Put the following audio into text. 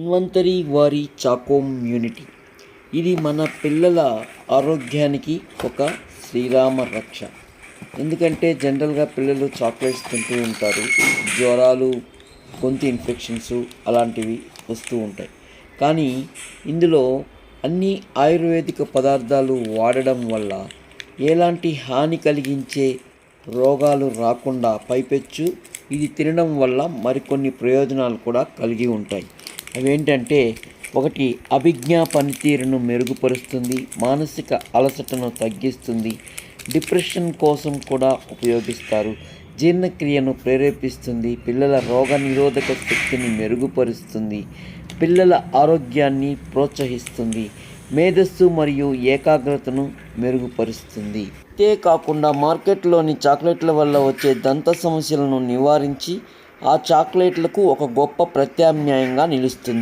ధన్వంతరి వారి choco unity ఇది మన పిల్లల ఆరోగ్యానికి ఒక శ్రీరామ రక్ష. ఎందుకంటే జనరల్గా పిల్లలు చాక్లెట్స్ తింటూ ఉంటారు. జ్వరాలు గొంతు ఇన్ఫెక్షన్స్ అలాంటివి వస్తూ ఉంటాయి. కానీ ఇందులో అన్ని ఆయుర్వేదిక పదార్థాలు వాడడం వల్ల ఎలాంటి హాని కలిగించే రోగాలు రాకుండా పైపెచ్చు. ఇది తినడం వల్ల మరికొన్ని ప్రయోజనాలు కూడా కలిగి ఉంటాయి. అవేంటంటే ఒకటి అభిజ్ఞా పనితీరును మెరుగుపరుస్తుంది మానసిక అలసటను తగ్గిస్తుంది డిప్రెషన్ కోసం కూడా ఉపయోగిస్తారు. జీర్ణక్రియను ప్రేరేపిస్తుంది పిల్లల రోగ నిరోధక శక్తిని మెరుగుపరుస్తుంది పిల్లల ఆరోగ్యాన్ని ప్రోత్సహిస్తుంది మేధస్సు మరియు ఏకాగ్రతను మెరుగుపరుస్తుంది. అంతేకాకుండా మార్కెట్లోని చాక్లెట్ల వల్ల వచ్చే దంత సమస్యలను నివారించి ఆ చాక్లెట్లకు ఒక గొప్ప ప్రత్యామ్నాయంగా నిలుస్తుంది.